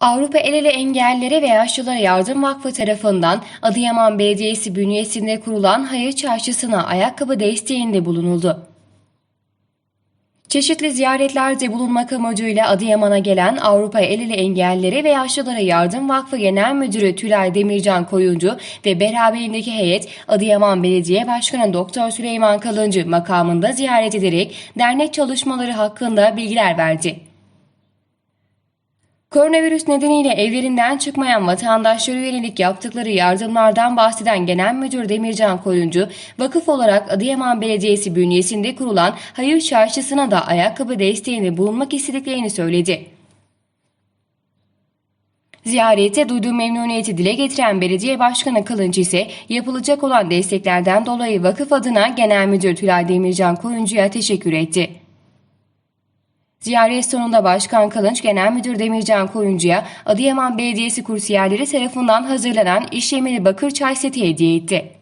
Avrupa El Ele Engellilere ve Yaşlılara Yardım Vakfı tarafından Adıyaman Belediyesi bünyesinde kurulan hayır çarşısına ayakkabı desteğinde bulunuldu. Çeşitli ziyaretlerde bulunmak amacıyla Adıyaman'a gelen Avrupa El Ele Engellilere ve Yaşlılara Yardım Vakfı Genel Müdürü Tülay Demircan Koyuncu ve beraberindeki heyet Adıyaman Belediye Başkanı Doktor Süleyman Kalıncı makamında ziyaret ederek dernek çalışmaları hakkında bilgiler verdi. Koronavirüs nedeniyle evlerinden çıkmayan vatandaşlara yönelik yaptıkları yardımlardan bahseden Genel Müdür Demircan Koyuncu, vakıf olarak Adıyaman Belediyesi bünyesinde kurulan hayır çarşısına da ayakkabı desteğinde bulunmak istediklerini söyledi. Ziyarete duyduğu memnuniyeti dile getiren belediye başkanı Kılınç ise yapılacak olan desteklerden dolayı vakıf adına Genel Müdür Tülay Demircan Koyuncu'ya teşekkür etti. Ziyaret sonunda Başkan Kılınç Genel Müdür Demircan Koyuncu'ya Adıyaman Belediyesi kursiyerleri tarafından hazırlanan işlemeli bakır çay seti hediye etti.